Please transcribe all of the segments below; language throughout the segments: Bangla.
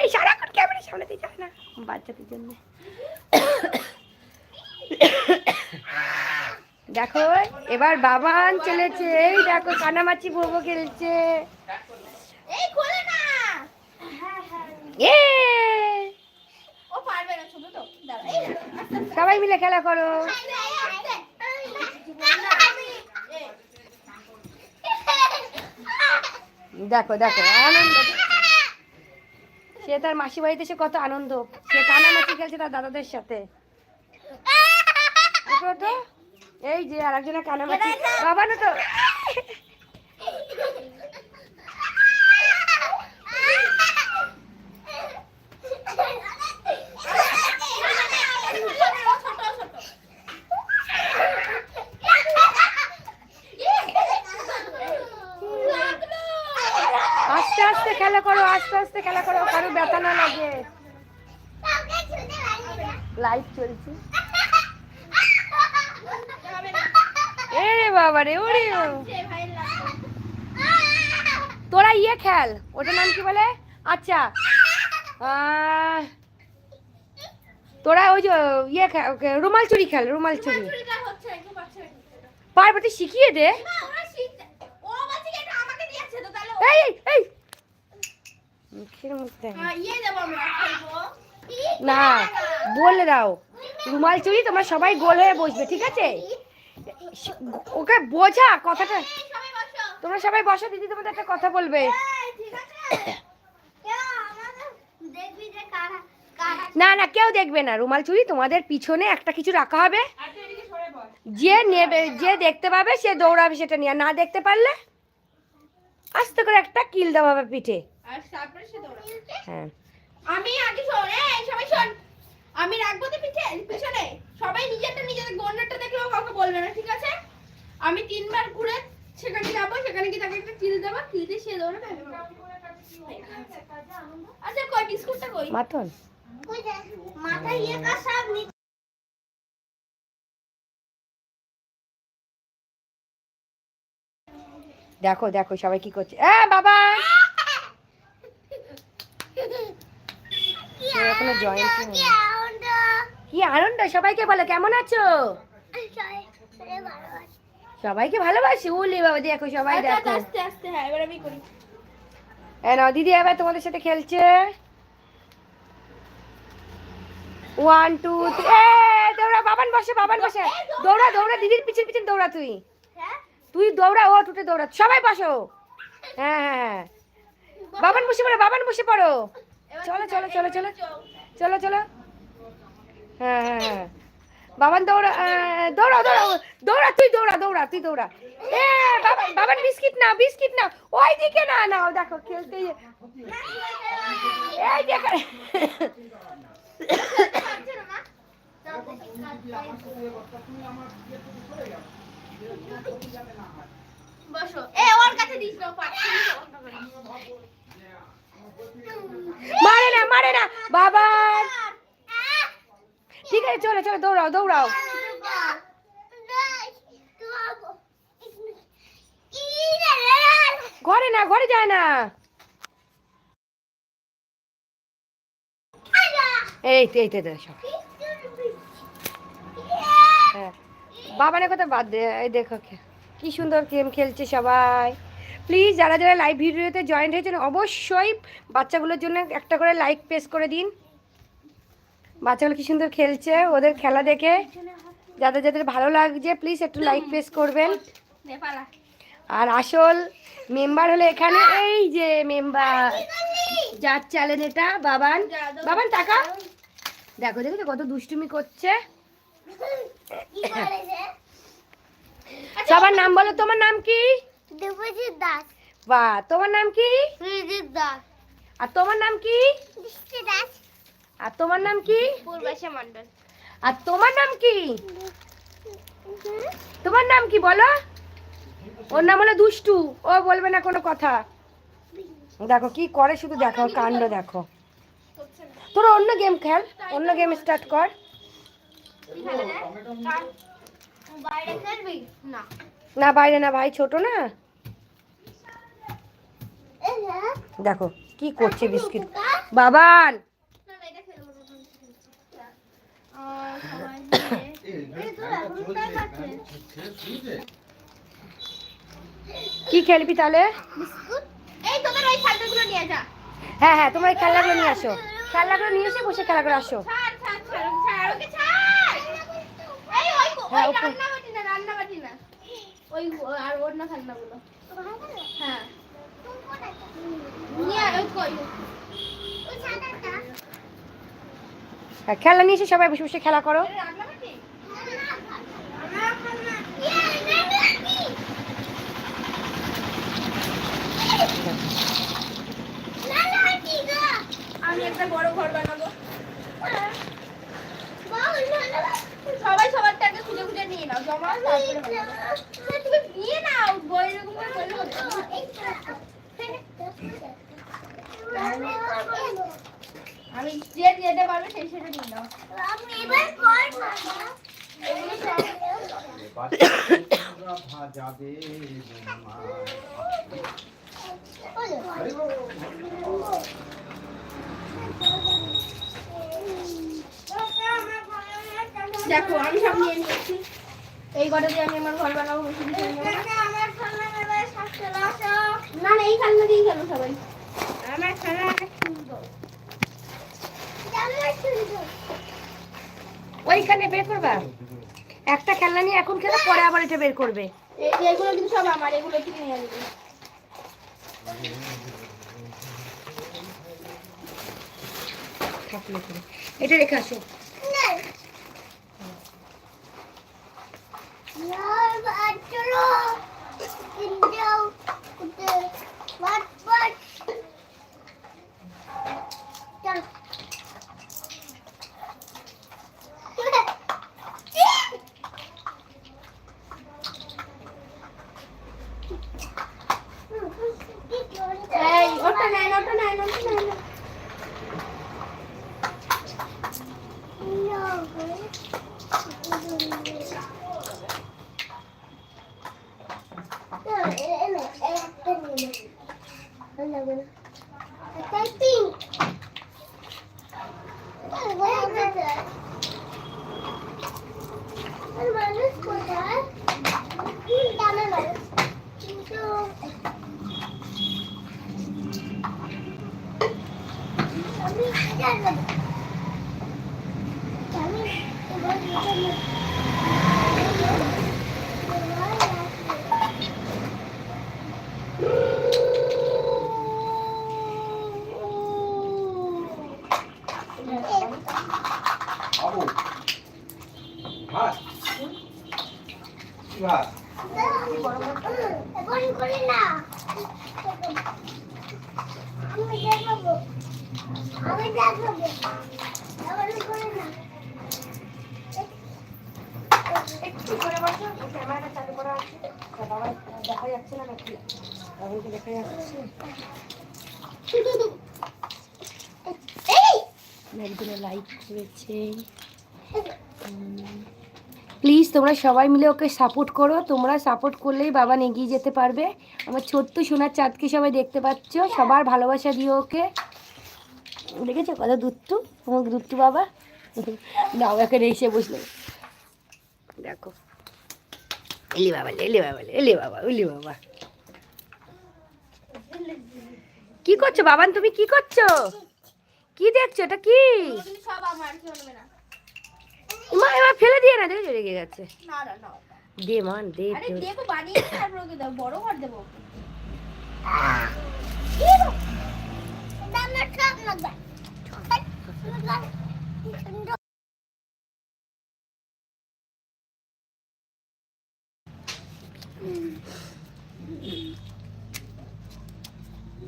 এই সারাক্ষণ ক্যামেরা সামনে যায় না বাচ্চাদের জন্য। দেখো এবার বাবান চলেছে। এই দেখো কানামাছি বউবো খেলছে। এই খোলে না। দাঁড়া। এই সবাই মিলে খেলা করো। দেখো দেখো আনন্দ। সে তার মাসি বাড়িতে সে কত আনন্দ। সে কানামাছি খেলছে তার দাদাদের সাথে। এই যে আর একজনের কানামাছি বাবা না তো। আস্তে আস্তে খেলা করো আস্তে আস্তে খেলা করো কারও ব্যথা না লাগে। লাইভ চলছে। এ রে বাবা রে ওরে ও। তোরা ইয়ে খেল ওটার নাম কি বলে? আচ্ছা। তোরা ওই যে ইয়ে রুমাল চুরি খেল রুমাল চুরি। পারবে তুই শিখিয়ে দে। এই, এই মুখের মধ্যে ইয়ে খেলব না বলে দাও। রুমাল চুরি তোমরা সবাই গোল হয়ে বসবে ঠিক আছে? ওকে বোঝা কথাটা। এই সবাই বসো। তোমরা সবাই বসো দিদি তোমাদের একটা কথা বলবে। এই, ঠিক আছে? কেউ আমাদের দেখবি যে কারা কারা না না কেউ দেখবে না। রুমাল চুরি তোমাদের পিছনে একটা কিছু রাখা হবে। যে নেবে যে দেখতে পাবে সে দৌড়াবে সেটা নিয়ে। আর না দেখতে পারলে আস্তে করে একটা কিল দেওয়া হবে পিঠে। হ্যাঁ। আমি আগে শোন এই সবাই শোন। আমি রাখব তো পিছে পিছনে। সবাই নিজেরটা নিজেদের গন্ডারটা দেখলেও কাউকে বলবে না ঠিক আছে? আমি তিনবার ঘুরে সেখানে যাব সেখানে গিয়ে তাকে একটা কিল দেবো কিল দিয়ে সে দৌড়াবে আমি দৌড়াবো। আচ্ছা কই বিস্কুটটা কই? মাথন মাথায় ইয়ে কা সব দেখো দেখো সবাই কি করছে। এ বাবা! এখনও জয়েন্ট কি আনন্দ? সবাইকে বলো কেমন আছো? সবাইকে ভালোবাসি? উলি বাবা দেখো সবাই দেখো। আস্তে আস্তে হ্যাঁ এবার আমি করি। এ দিদি এবার তোমাদের সাথে খেলছে। ওয়ান টু এ দৌড়া বাবান বসে বাবান বসে। দৌড়া দৌড়া। দিদির পিছন পিছন দৌড়া তুই। হ্যাঁ? তুই দৌড়া ও টুটে দৌড়া। সবাই বসো। হ্যাঁ হ্যাঁ হ্যাঁ। বাবান বসে পড়ো বাবান বসে পড়ো। চলো চলো চলো চলো। চলো। চলো হ্যাঁ হ্যাঁ হ্যাঁ। বাবান দৌড়া আহ, দৌড়াও দৌড়াও দৌড়া তুই দৌড়া দৌড়া তুই দৌড়া। এ বাবা বাবান বিস্কিট না বিস্কিট না ওই দিকে না নাও দেখো খেলতে এই দেখো। বসো। এ ওর কাছে দিস না। মারে না মারে না। বাবা। ঠিক আছে, চলো চলো, দৌড়াও দৌড়াও। ঘরে না, ঘরে যায় না। এই এই সব। হ্যাঁ। বাবানের কথা বাদ দে, এই দেখো কি সুন্দর গেম খেলছে সবাই। প্লিজ যারা যারা লাইভ ভিডিওতে জয়েন্ট হয়েছেন অবশ্যই বাচ্চাগুলোর জন্য একটা করে লাইক প্রেস করে দিন। বাচ্চাগুলো কি সুন্দর খেলছে ওদের খেলা দেখে। যাদের যাদের ভালো লাগছে প্লিজ একটু লাইক প্রেস করবেন। আর আসল মেম্বার হলো এখানে এই যে মেম্বার যার চ্যালেঞ্জ এটা বাবান। বাবান টাকা। দেখো দেখো কত দুষ্টুমি করছে? সবার নাম বলো তোমার নাম কি? দেবজিৎ দাস। বা তোমার নাম কি? সুজিত দাস। আর তোমার নাম কি? দৃষ্টি দাস। আর তোমার নাম কি? পূর্বাশা মন্ডল আর তোমার নাম কি? তোমার নাম কি বলো? ওর নাম হলো দুষ্টু। ও বলবে না কোনো কথা। দেখো কি করে শুধু দেখো কাণ্ড দেখো। তোরা অন্য গেম খেল। অন্য গেম স্টার্ট কর। বাইরে খেলবি? না। না বাইরে না ভাই ছোট না? দেখো কি করছে বিস্কিট। বাবান! কি খেলবি তাহলে? হ্যাঁ হ্যাঁ তোমরা এই খেলনাগুলো নিয়ে আসো। খেলনাগুলো নিয়ে এসে বসে খেলা করে আসো হ্যাঁ, ওই আর ওর না খান্নাগুলো হ্যাঁ হ্যাঁ খেলনা নিয়ে এসে সবাই বসে বসে খেলা করো এটা রান্না বাটি আমি একটা বড় ঘর বানাবো সবাই সবার টাকা খুঁজে খুঁজে নিয়ে নাও জমা তারপরে বানাবো। তুমি নিয়ে নাও বই এরকম করে করলে হবে না। আমি যে যেটা পারবে সেই সেটা নিয়ে নাও এগুলো সব ভাজাবে দেখো আমি সব নিয়ে নিয়েছি এই কটা দিয়ে আমি আমার ঘর বানাবো বেশি কিছু নেব না। না না এই খেলনা দিয়েই খেলো সবাই আমার খেলনা সুন্দর ওইখানে বের করবা একটা খেলনা নিয়ে এখন খেলে পরে আবার এটা বের করবে এই যে এগুলো কিন্তু সব আমার এগুলো থেকে নিয়ে করে। এটা রেখে আসো এই ওটা নেন ওটা নেন ওটা নেন বাবু ভাত কি ভাত একটু করে বসো ক্যামেরাটা চালু করা আছে বাবা দেখা যাচ্ছে না নাকি বাবাকে দেখা যাচ্ছে? একজনে লাইক করেছে প্লিজ তোমরা সবাই মিলে ওকে সাপোর্ট করো। তোমরা সাপোর্ট করলেই বাবা এগিয়ে যেতে পারবে। আমার ছোট্ট সোনার চাঁদকে সবাই দেখতে পাচ্ছ। সবার ভালোবাসা দিও ওকে। দেখেছ কত দুত্তু আমার দুত্তু বাবা? না এখানে এসে বসল। দেখো। এলি বাবা এলি বাবা এলি বাবা এলি বাবা। কি করছ বাবান তুমি কি করছ? কি দেখছ? এটা কি? মা এবার ফেলে দিয়ে না দেখেছ? রেগে গেছে। দে মান দে বড় দেবো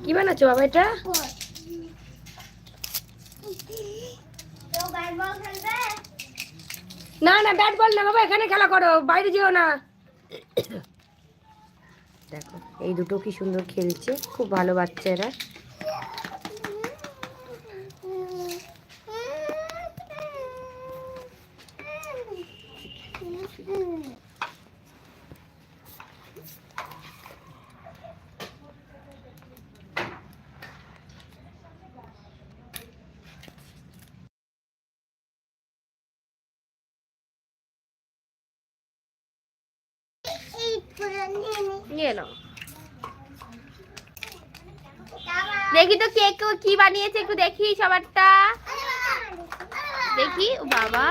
কি বানাচ্ছো বাবা এটা? না না ব্যাট বল না বাবা এখানে খেলা করো বাইরে যেও না। দেখো এই দুটো কি সুন্দর খেলছে খুব ভালো বাচ্চা এরা দেখি তো কে কি বানিয়েছে একটু দেখি সবারটা দেখি বাবা।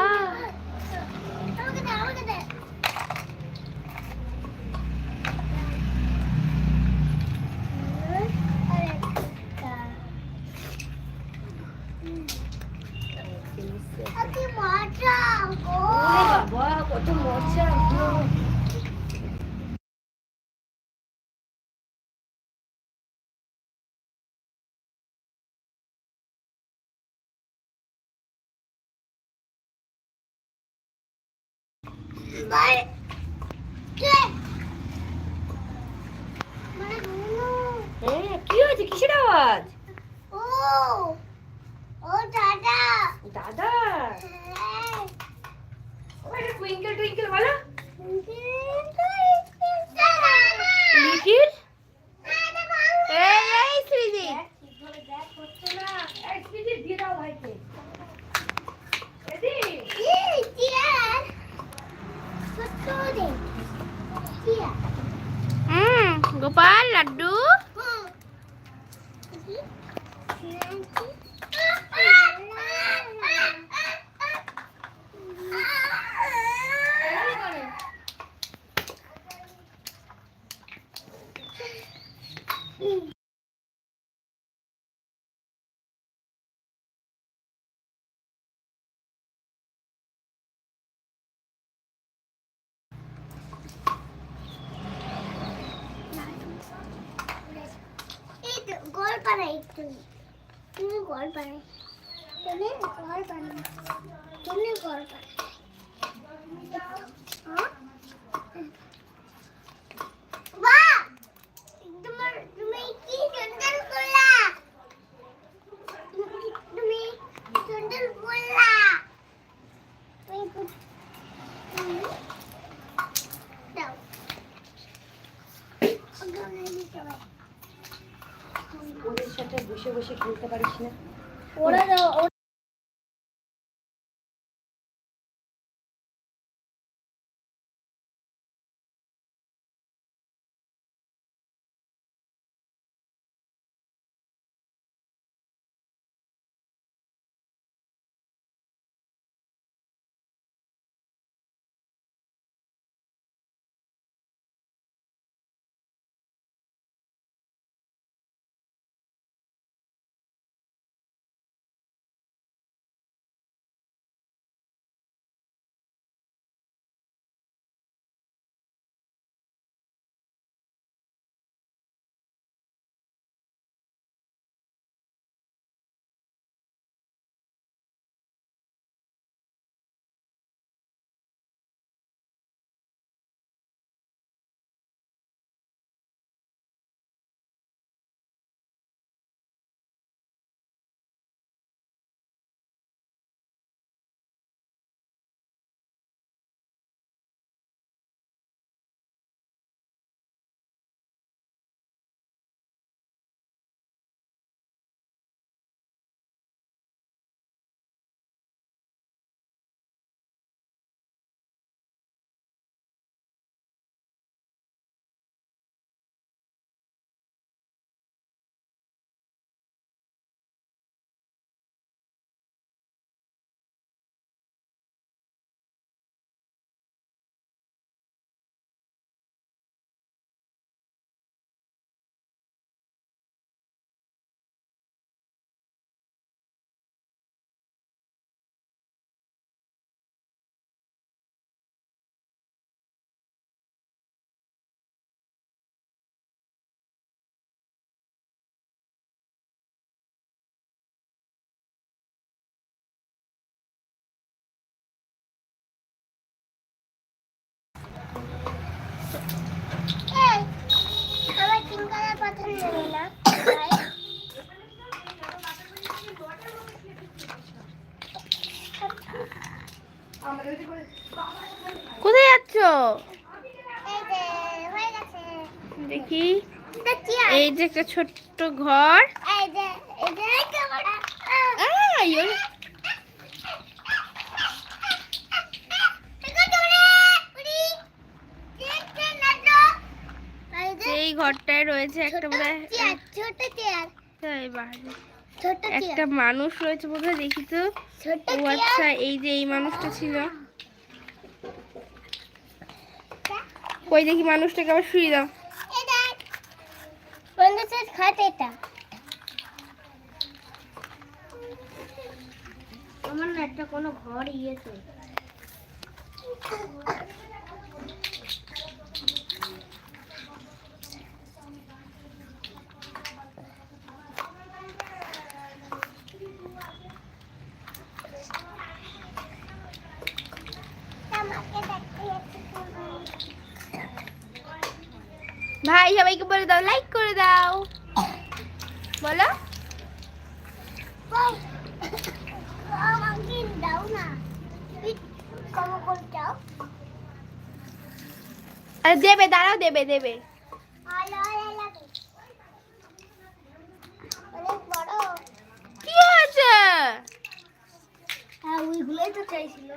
গোপাল লাড্ডু বসে খেলতে পারিস না কোথায় যাচ্ছ? হয়ে দেখি? এই যে একটা ছোট্ট ঘর। এই যে এই যে ক্যামেরা আই, ওরে- এটা ধরে উড়ি দেখতে না তো রয়েছে একটা ছোট চেয়ার একটা মানুষ রয়েছে বোধ হয় দেখি তো। আচ্ছা এই যে এই মানুষটা ছিল। কই দেখি মানুষটাকে আবার শুয়ে দাও। এটা বন্ধুদের খাট এটা। আমার না একটা কোনো ঘর ইয়েছে ভাই সবাইকে বলে দাও লাইক করে দাও। বলো। আরে দেবে দাঁড়াও দেবে দেবে। কি হয়েছে? হ্যাঁ ওইগুলোই তো চাইছিল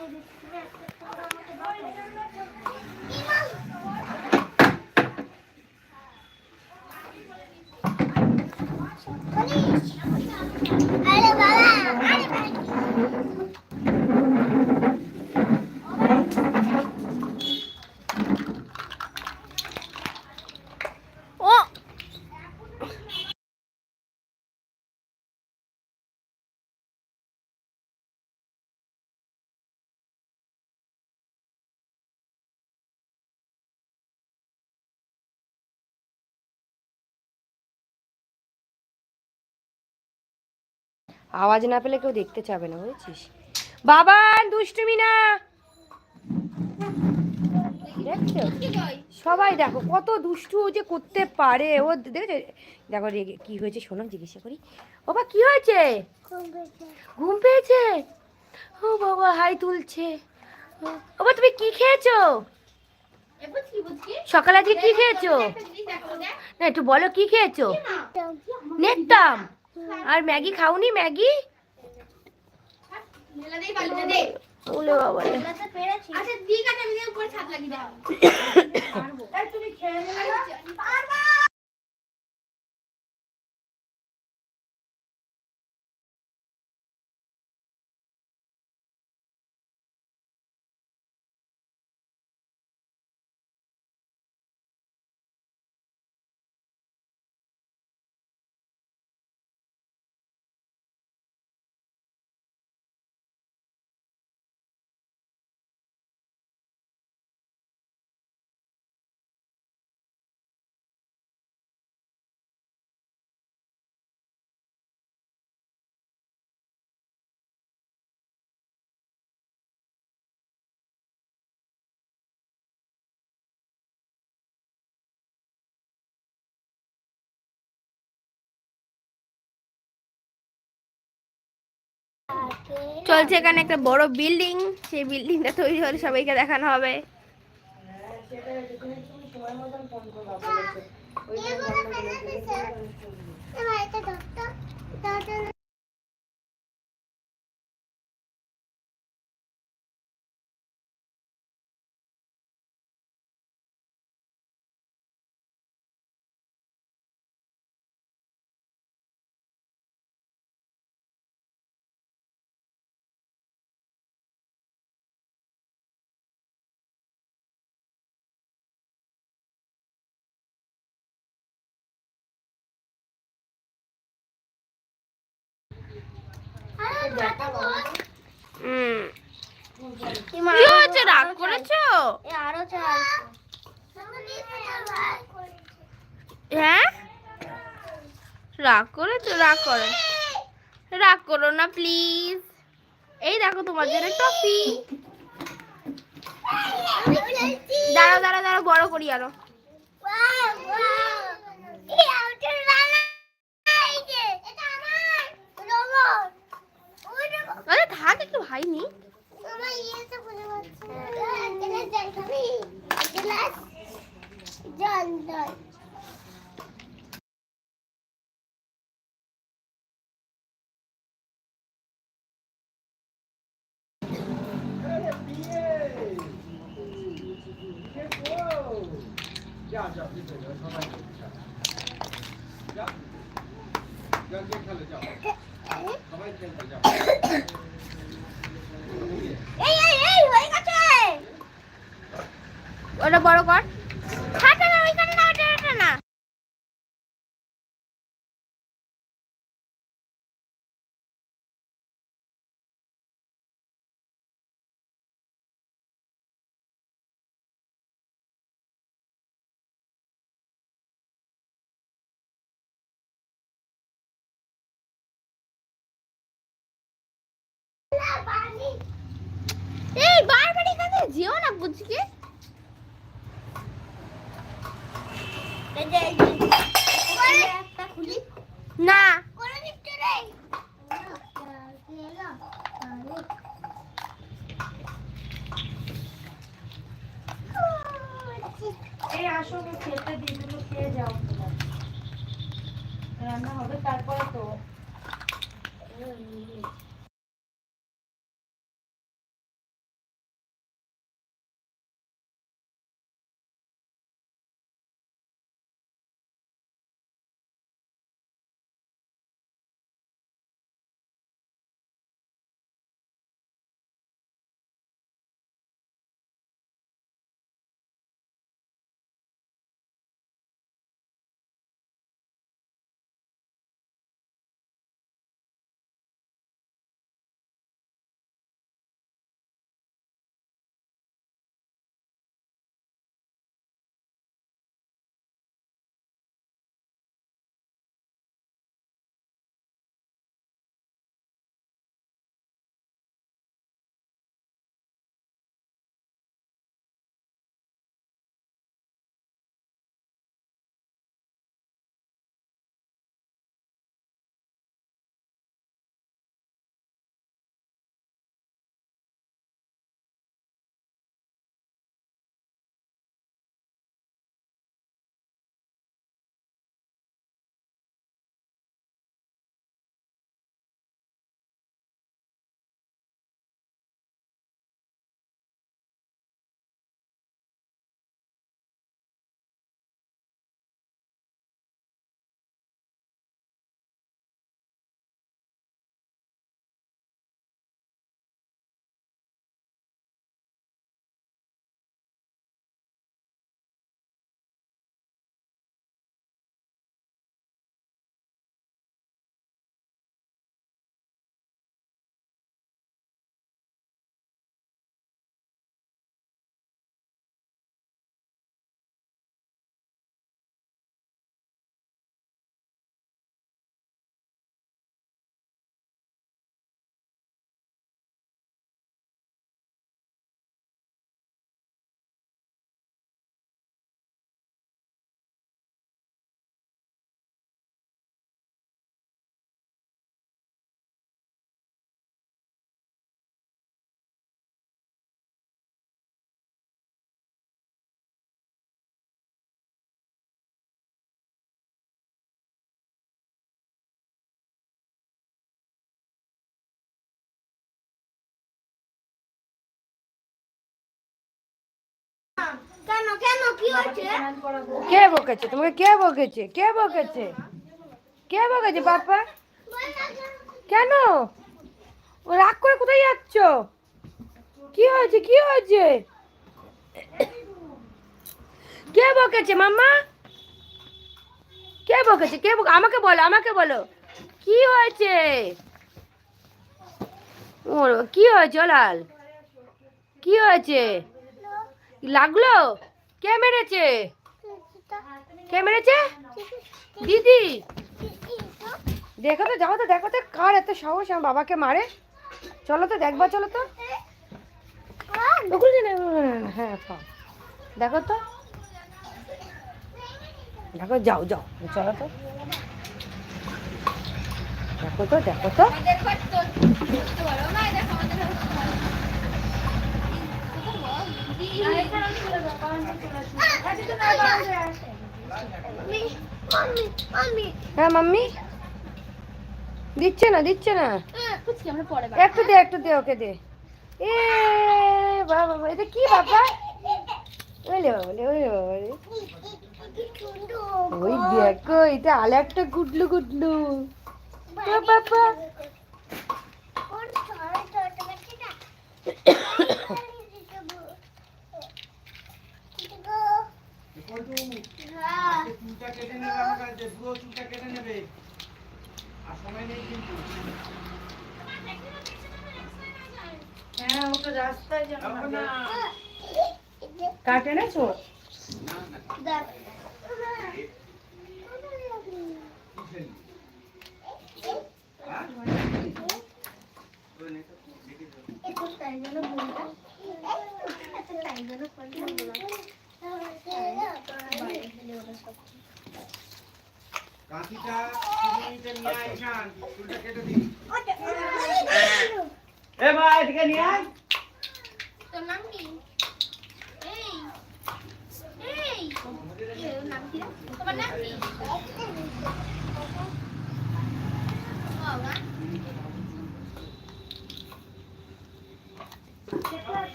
আরে বাবা আরে বাবা ও আওয়াজ না পেলে কেউ দেখতে চাবে না বুঝেছিস? বাবা দুষ্টুমি না। দেখছ? সবাই দেখো কত দুষ্টু ও যে করতে পারে। ও দেখেছ? দেখো রেগে কি হয়েছে শোনো জিজ্ঞাসা করি। বাবা কি হয়েছে? ঘুম পেয়েছে। ও বাবা হাই তুলছে। ও বাবা তুমি কি খেয়েছো? সকালে আজকে কি খেয়েছো? না একটু বলো কি খেয়েছো? নেতাম। আর ম্যাগি খাওনি ম্যাগি? ওলে বাবা রে। পেরেছি আচ্ছা ঠিক আছে আমি উপরে ছাদ লাগিয়ে দাও। চলছে এখানে একটা বড় বিল্ডিং। সেই বিল্ডিংটা তৈরি হলে সবাইকে দেখানো হবে। এবার এটা ধরতো ধরতো আরে মাথা বল হুম কি হয়েছে রাগ করেছ এ আরও চাল হ্যাঁ? রাগ করেছ রাগ করো। রাগ করো না প্লিজ এই দেখো তোমার জন্য টফি দাঁড়াও দাঁড়াও দাঁড়াও, বড় করি আরে থাক, একটু ভাই নি। আমার ইয়েতে বুঝে পাচ্ছি না গ্লাস জল জল যা যা ভিতরে যা, সবাই যা। যা। যা, গিয়ে খেলো, যাও। সবাই খেলতে যাও। এই এই এই হয়ে গেছে ওটা বড় কর। না এই বারবার এখানে যেও না বুঝকে একটা খুলি এই আসো খেতে তুমি খেয়ে যাও রান্না হবে তারপরে তো। কি বকেছে? তোমাকে কে বকেছে? কে বকেছে? কে বকেছে, বাপ্পা? কেন? ও রাগ করে কোথায় যাচ্ছ? কি হয়েছে? কি হয়েছে? কে বকেছে, মাম্মা? কে বকেছে? কে বকে আমাকে বলো আমাকে বলো। কি হয়েছে? ওর কি হয়েছে লাল কি হয়েছে? লাগল? কে মেরেছে কে মেরেছে দিদি দেখো তো যাও তো দেখো তো কার এত সাহস আমার বাবাকে মারে চলো তো দেখবা চলো তো হ্যাঁ দেখো তো দেখো যাও যাও চলো তো দেখো তো দেখো তো দেখো তো দেখতে পারো না দেখো আমাদের মাম্মি মাম্মি হ্যাঁ মাম্মি? দিচ্ছে না দিচ্ছে না। একটু দে একটু দে ওকে দে। এ, বাবা এটা কি বাবা? ওলে বাবা ওলে বাবা। ওই দেখো, এটা আলে একটা গুডলু গুডলু। বাবা ওর ছড়া ছড়া বাচ্চা না পল্টু হ্যাঁ আগে কেটে নেবে আমার কাছে কেটে নেবে হ্যাঁ ও রাস্তায় কাটে না চোর না না দেখ কি খেলি ওই নে তো, দেখি তো। একটু তাই জন্য বললাম তাই জন্য বললাম কাঁচিটা চিরুনিটা নিয়ে আয় ঈশান, চুলটা কেটে দিই এ ভাই এদিকে নিয়ে আয়। তোর নাম কি? এই এই। নাম কি? তোমার নাম কি? বাবা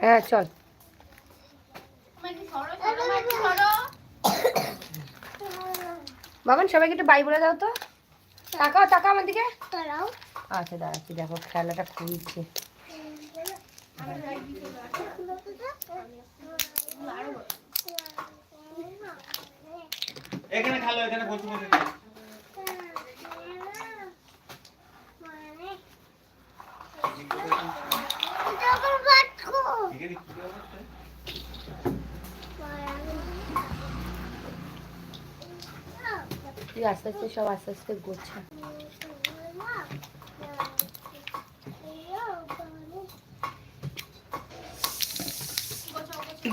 হ্যাঁ চল। বাবান সবাইকে একটু বাই বলে দাও তো। তাকাও তাকাও আমার দিকে। আচ্ছা দাঁড়াচ্ছি দেখো খেলাটা খুলছে এখানে খালো এখানে বসে বসে? তুই আস্তে আস্তে, সব আস্তে আস্তে গোছা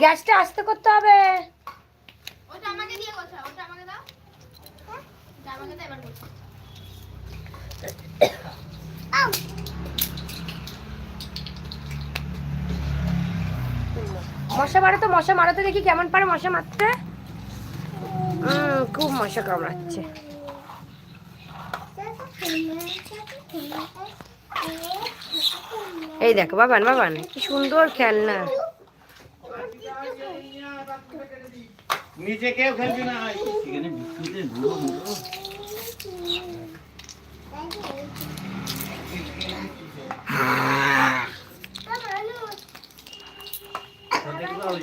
গ্যাসটা আস্তে করতে হবে। ওটা আমাকে দিয়ে গোছা ওটা আমাকে দাও। আমাকে দাও, এবার গোছা মশা মারো তো মশা মারো তো দেখি কেমন পারে মশা মারতে। খুব মশা কামড়াচ্ছে। এই দেখো বাবান বাবান কি সুন্দর খেলনা। নিচে কেউ খেলবি না এখানে বিস্কুটে ধুলো মুলো দেখবা ওই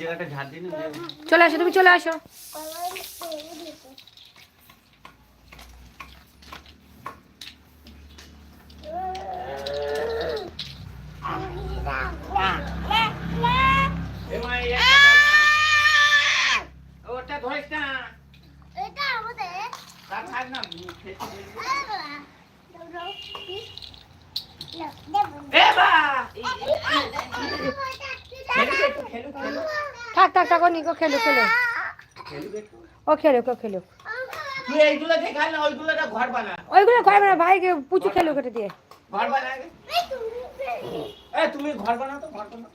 জায়গাটা ঝাড় দিন চলে আসো তুমি চলে আসো। ওটা ধরিস না এটা আমাদের তা থাক না খেতে দে। এ বা থাক থাক থাক নিকো খেলো খেলো ও খেলো ও খেলো তুই এইগুলো দেখা না ওইগুলো ঘর বানা। ওইগুলো ঘর বানা ভাইকে পুচু খেলো কেটে দিয়ে। ঘর বানা তুমি ঘর বানাও তো ঘর বানাও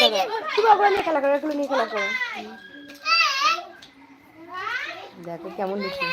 দেখো তুমি ওগুলো নিয়ে খেলা করো এগুলো নিয়ে খেলা করো। দেখো কেমন দেখি